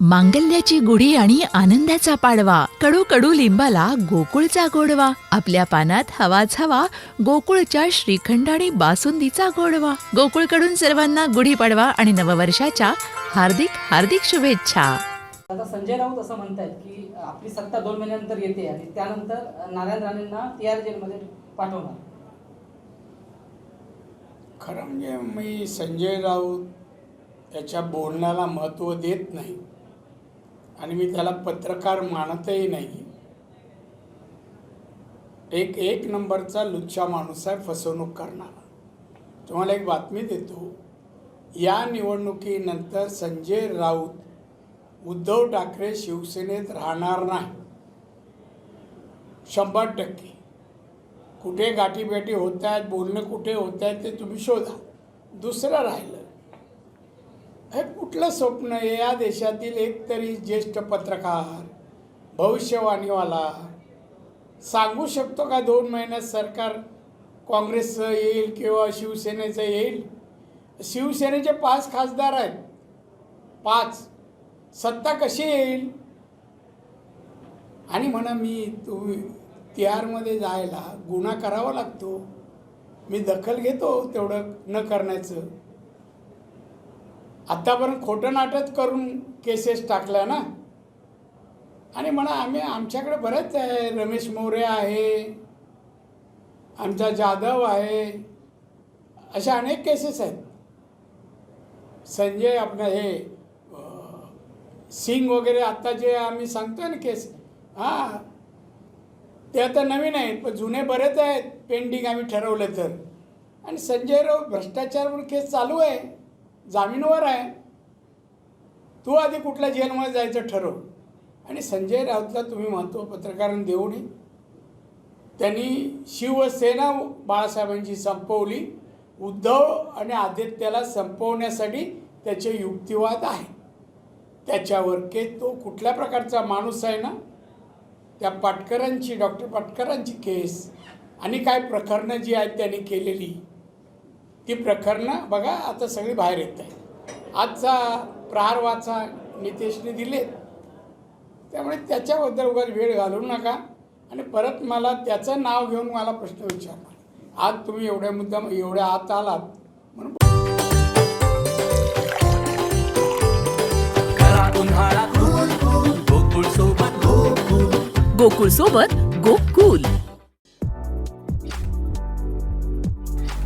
मांगल्याची गुढी आणि आनंदाचा पाडवा. कडू कडू लिंबाला गोकुळचा गोडवा. आपल्या पानात हवाच हवा गोकुळच्या श्रीखंड आणि बासुंदीचा गोडवा. गोकुळकडून सर्वांना गुढी पाडवा आणि नववर्षाच्या हार्दिक हार्दिक शुभेच्छा. आता संजय राऊत असं म्हणतायत की आपली सत्ता दोन महिन्यानंतर येते आणि त्यानंतर नारायण राणेंना टीआर जेलमध्ये पाठवणार. खरं म्हणजे मी संजय राऊत याच्या बोलण्याला महत्त्व देत नाही. आणि मी त्याला पत्रकार मानतही नाही. एक एक नंबरचा लुच्चा माणूस आहे फसवणूक करणारा. तुम्हाला एक बातमी देतो. या निवडणुकीनंतर संजय राऊत उद्धव ठाकरे शिवसेनेत राहणार नाही. शंभर टक्के. कुठे गाठीभेटी होत आहेत बोलणं कुठे होत आहेत ते तुम्ही शोधा. दुसरं राहिलं. हे कुठलं स्वप्न आहे? या देशातील एक तरी ज्येष्ठ पत्रकार भविष्यवाणीवाला. सांगू शकतो का दोन महिन्यात सरकार काँग्रेसचं येईल किंवा शिवसेनेचं येईल? शिवसेनेचे पाच खासदार आहेत. पाच. सत्ता कशी येईल? आणि म्हणा मी तू तिहारमध्ये जायला गुन्हा करावा लागतो. मी दखल घेतो तेवढं न करण्याचं. आत्तापर्यंत खोटं नाटक करून केसेस टाकल्या ना? आणि म्हणा आम्ही आमच्याकडे बरेच आहे रमेश मोरे आहे आमचा जाधव आहे अशा अनेक केसेस आहेत. संजय आपलं हे सिंग वगैरे आत्ता जे आम्ही सांगतोय ना केस हां ते आता नवीन आहेत पण जुने बरेच आहेत पेंडिंग आम्ही ठरवलं तर. आणि संजय राऊत भ्रष्टाचारवर केस चालू आहे. जामीनवर आहे. तू आधी कुठल्या जेलमध्ये जायचं ठरव. आणि संजय राऊतला तुम्ही महत्त्व पत्रकारांना देऊ नये त्यांनी शिवसेना बाळासाहेबांची संपवली. उद्धव आणि आदित्याला संपवण्यासाठी त्याचे युक्तिवाद आहे. त्याच्यावर के तो कुठल्या प्रकारचा माणूस आहे ना? त्या पाटकरांची डॉक्टर पाटकरांची केस. आणि काय प्रकरणं जी आहेत त्यांनी केलेली. ती प्रकरणं बघा आता सगळी बाहेर येत आहे. आजचा प्रहार वाचा नितेशने दिलेत. त्यामुळे त्याच्याबद्दल उगाच वेळ घालवू नका. आणि परत मला त्याचं नाव घेऊन मला प्रश्न विचारला आज तुम्ही एवढ्या मुद्दा एवढ्या आत आलात. म्हणून गोकुळ सोबत गोकुळ. सोबत गोकुल